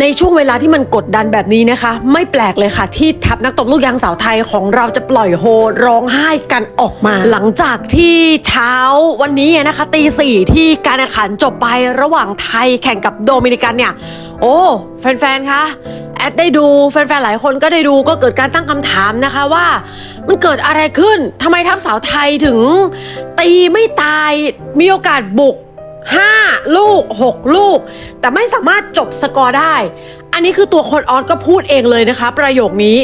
ในช่วงเวลาที่มันกดดันแบบนี้นะคะ ไม่แปลกเลยค่ะที่ทัพนักตบลูกยางสาวไทยของเราจะปล่อยโฮร้องไห้กันออกมา หลังจากที่เช้าวันนี้นะคะตีสี่ที่การแข่งขันจบไประหว่างไทยแข่งกับโดมินิกันเนี่ย โอ้แฟนๆคะแอดได้ดูแฟนๆหลายคนก็ได้ดูก็เกิดการตั้งคำถามนะคะว่ามันเกิดอะไรขึ้นทำไมทัพสาวไทยถึงตีไม่ตายมีโอกาสบุก 5 ลูก 6 ลูก แต่ไม่สามารถจบสกอร์ได้ อันนี้คือตัวคนออสก็พูดเองเลยนะคะ ประโยคนี้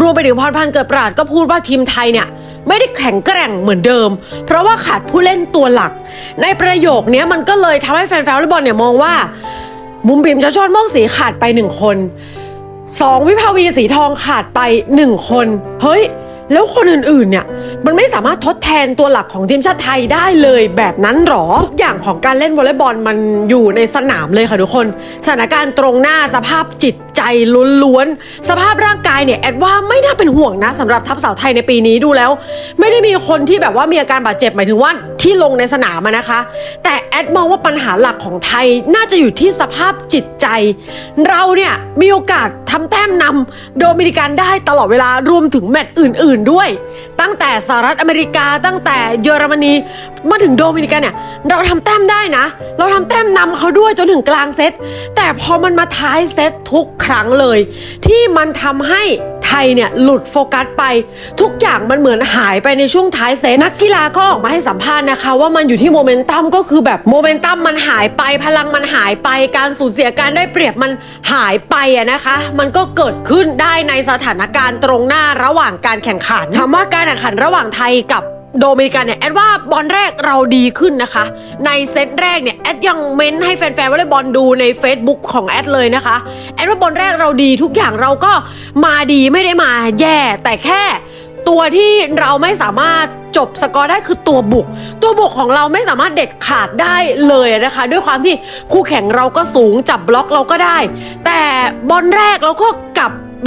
รวมไปถึงพรพันธ์เกิดปราดก็พูดว่าทีมไทยเนี่ยไม่ได้แข็งแกร่งเหมือนเดิม เพราะว่าขาดผู้เล่นตัวหลัก ในประโยคนี้มันก็เลยทำให้แฟนๆวอลเลย์บอลเนี่ยมองว่า มุมบิมจะชอนม่องสีขาดไปหนึ่งคนสองวิภาวีสีทองขาดไปหนึ่งคน เฮ้ย แล้วคนอื่นๆ เนี่ย มันไม่สามารถทดแทนตัวหลักของทีมชาติไทยได้เลยแบบนั้นหรอ ทุกอย่างของการเล่นวอลเลย์บอลมันอยู่ในสนามเลยค่ะทุกคน สถานการณ์ตรงหน้าสภาพจิต ใจล้วนๆ สภาพร่างกายเนี่ยแอดว่าไม่น่าเป็นห่วงนะสำหรับทัพสาวไทยในปีนี้ดูแล้ว ไม่ได้มีคนที่แบบว่ามีอาการบาดเจ็บหมายถึงว่าที่ลงในสนามนะคะ แต่แอดมองว่าปัญหาหลักของไทยน่าจะอยู่ที่สภาพจิตใจ เราเนี่ยมีโอกาสทำแต้มนำโดมินิกันได้ตลอดเวลารวมถึงแมตช์อื่น ๆ ด้วย ตั้งแต่สหรัฐอเมริกาตั้งแต่เยอรมนีมาถึงโดมินิกันเนี่ยเราทำแต้มได้นะ เราทำแต้มนำเขาด้วยจนถึงกลางเซตแต่พอมันมาท้ายเซตทุกครั้งเลย ที่มันทำให้ไทยเนี่ยหลุดโฟกัสไป ทุกอย่างมันเหมือนหายไปในช่วงท้ายเซตนักกีฬาก็ออกมาให้สัมภาษณ์นะคะ ว่ามันอยู่ที่โมเมนตัมก็คือแบบโมเมนตัมมันหายไปพลังมันหายไปการสูญเสียการได้เปรียบมันหายไปอะนะคะ มันก็เกิดขึ้นได้ในสถานการณ์ตรงหน้าระหว่างการแข่งขันถามว่าการแข่งขันระหว่างไทยกับ โดมินิกันเนี่ยแอดว่าบอลแรกเราดีขึ้นนะคะ ในเซตแรกเนี่ยแอดยังเม้นให้แฟนๆวอลเลย์บอลดูใน Facebook ของแอดเลยนะคะแอดว่าบอลแรกเราดีทุกอย่างเราก็มาดีไม่ได้มาแย่ แต่แค่ตัวที่เราไม่สามารถจบสกอร์ได้คือตัวบุก ตัวบุกของเราไม่สามารถเด็ดขาดได้เลยนะคะ ด้วยความที่คู่แข่งเราก็สูงจับบล็อกเราก็ได้ แต่บอลแรกเราก็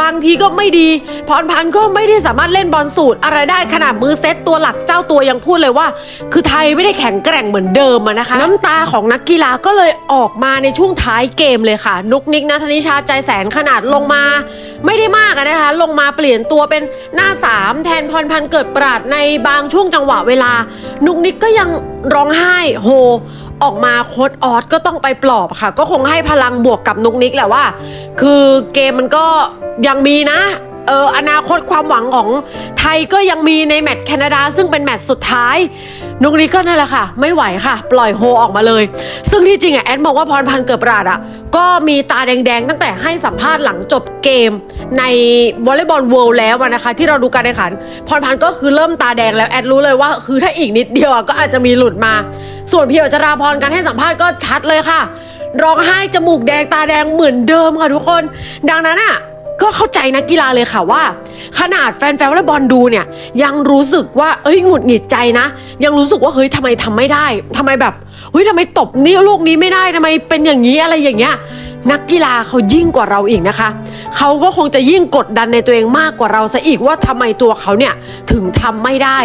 บบางทีก็ไม่ดี พรพันธ์ก็ไม่ได้สามารถเล่นบอลสูตรอะไรได้ขนาดมือเซตตัวหลักเจ้าตัวยังพูดเลยว่า คือไทยไม่ได้แข็งแกร่งเหมือนเดิมอะนะคะ น้ำตาของนักกีฬาก็เลยออกมาในช่วงท้ายเกมเลยค่ะ นุกนิกนัทนิชาใจแสนขนาดลงมา ไม่ได้มากอะนะคะ ลงมาเปลี่ยนตัวเป็นหน้าสามแทนพรพันธ์เกิดปราดในบางช่วงจังหวะเวลา นุกนิกก็ยังร้องไห้โฮ ออกมาโค้ดออสก็ต้องไปปลอบค่ะ ก็คงให้พลังบวกกับนุกนิกแหละว่า คือเกมมันก็ยังมีนะเอออนาคตความหวังของไทยก็ยังมีในแมตช์แคนาดา ซึ่งเป็นแมตช์สุดท้าย นุกนิกก็นั่นแหละค่ะ ไม่ไหวค่ะ ปล่อยโฮออกมาเลย ซึ่งที่จริงอะแอดบอกว่าพรพันธ์เกิดปราดอะ ก็มีตาแดงๆ ตั้งแต่ให้สัมภาษณ์หลังจบเกม ในวอลเลย์บอลเวิลด์แล้วนะคะ ที่เราดูการแข่งขัน พรพันธ์ก็คือเริ่มตาแดงแล้วแอดรู้เลยว่า คือถ้าอีกนิดเดียวอะก็อาจจะมีหลุดมา ส่วนพี่อัจราพรการให้สัมภาษณ์ก็ชัดเลยค่ะ ร้องไห้จมูกแดงตาแดงเหมือนเดิมค่ะทุกคน ดังนั้นอะก็เข้าใจนักกีฬาเลยค่ะว่า ขนาดแฟนๆวอลเลย์บอลดูเนี่ย ยังรู้สึกว่าเอ้ยหงุดหงิดใจนะ ยังรู้สึกว่าเฮ้ยทำไมทำไม่ได้ทำไมแบบเฮ้ยทำไมตบนี่ลูกนี้ไม่ได้ทำไมเป็นอย่างนี้อะไรอย่างเงี้ยนักกีฬาเขายิ่งกว่าเราอีกนะคะ เขาก็คงจะยิ่งกดดันในตัวเองมากกว่าเราซะอีกว่าทำไมตัวเขาเนี่ยถึงทำไม่ได้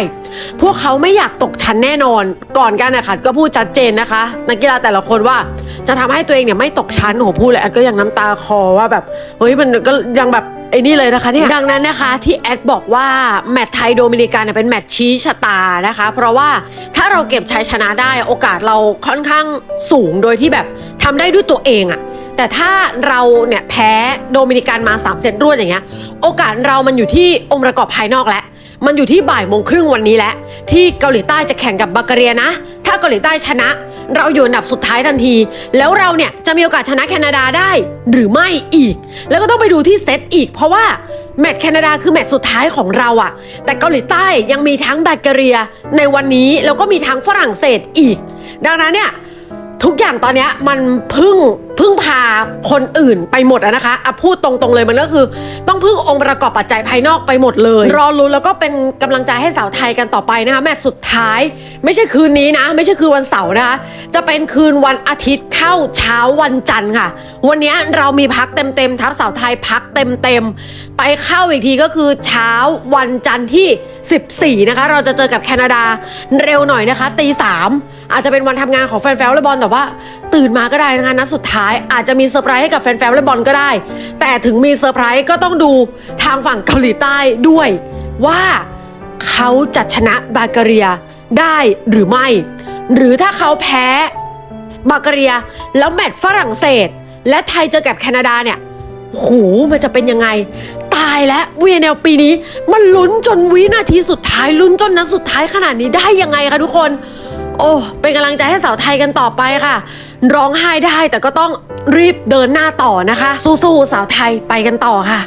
พวกเขาไม่อยากตกชั้นแน่นอน ก่อนการแข่งขันก็พูดชัดเจนนะคะ นักกีฬาแต่ละคนว่าจะทำให้ตัวเองเนี่ยไม่ตกชั้นโอ้โหพูดเลยแอดก็ยังน้ำตาคอว่าแบบเฮ้ยมันก็ยังแบบไอ้นี่เลยนะคะเนี่ยดังนั้นนะคะที่แอดบอกว่าแมตช์ไทยโดมินิกันเป็นแมตช์ชี้ชะตานะคะ เพราะว่าถ้าเราเก็บชัยชนะได้โอกาสเราค่อนข้างสูงโดยที่แบบทำได้ด้วยตัวเองอะ แต่ถ้าเราเนี่ยแพ้โดมินิกันมา 3 เซตรวดอย่างเงี้ย โอกาสเรามันอยู่ที่องค์ประกอบภายนอกแล้วมันอยู่ที่บ่ายโมงครึ่งวันนี้แล้วที่เกาหลีใต้จะแข่งกับบัลแกเรียนะ ถ้าเกาหลีใต้ชนะ เราอยู่อันดับสุดท้ายทันที แล้วเราเนี่ยจะมีโอกาสชนะแคนาดาได้หรือไม่อีก แล้วก็ต้องไปดูที่เซตอีก เพราะว่าแมตช์แคนาดาคือแมตช์สุดท้ายของเราอะแต่เกาหลีใต้ยังมีทั้งบัลแกเรีย ในวันนี้แล้วก็มีทั้งฝรั่งเศสอีก ดังนั้นเนี่ยทุกอย่างตอนนี้มันพึ่ง พึ่งพาคนอื่นไปหมดอะนะคะอะพูดตรงๆเลยมันก็คือต้อง พึ่งองค์ประกอบปัจจัยภายนอกไปหมดเลย รอรุ้นแล้วก็เป็นกำลังใจให้สาวไทยกันต่อไปนะคะแมตช์สุดท้าย ไม่ใช่คืนนี้นะ ไม่ใช่คืนวันเสาร์นะคะจะเป็นคืนวันอาทิตย์เข้าเช้าวันจันทร์ค่ะ วันนี้เรามีพักเต็มๆทัพสาวไทยพักเต็มๆไปเข้าอีกทีก็คือเช้าวันจันทร์ที่ 14 นะคะ เราจะเจอกับแคนาดาเร็วหน่อยนะคะตีสามอาจจะเป็นวันทำงานของแฟนๆวอลบอลแต่ว่า ตื่นมาก็ได้นะคะนัดสุดท้ายอาจจะมีเซอร์ไพรส์ให้กับแฟนๆวอลบอลก็ได้ แต่ถึงมีเซอร์ไพรส์ก็ต้องดูทางฝั่งเกาหลีใต้ด้วยว่าเขาจะชนะบาการียได้หรือไม่ หรือถ้าเขาแพ้บาการีย แล้วแมตช์ฝรั่งเศส และไทยเจอกับแคนาดาเนี่ยโหมันจะเป็นยังไง ตายแล้ว VNL ปีนี้ มันลุ้นจนวินาทีสุดท้ายลุ้นจนนัดสุดท้ายขนาดนี้ได้ยังไงคะทุกคน โอ้เป็นกำลังใจให้สาวไทยกันต่อไปค่ะ ร้องไห้ได้แต่ก็ต้องรีบเดินหน้าต่อนะคะ สู้ๆสาวไทยไปกันต่อค่ะ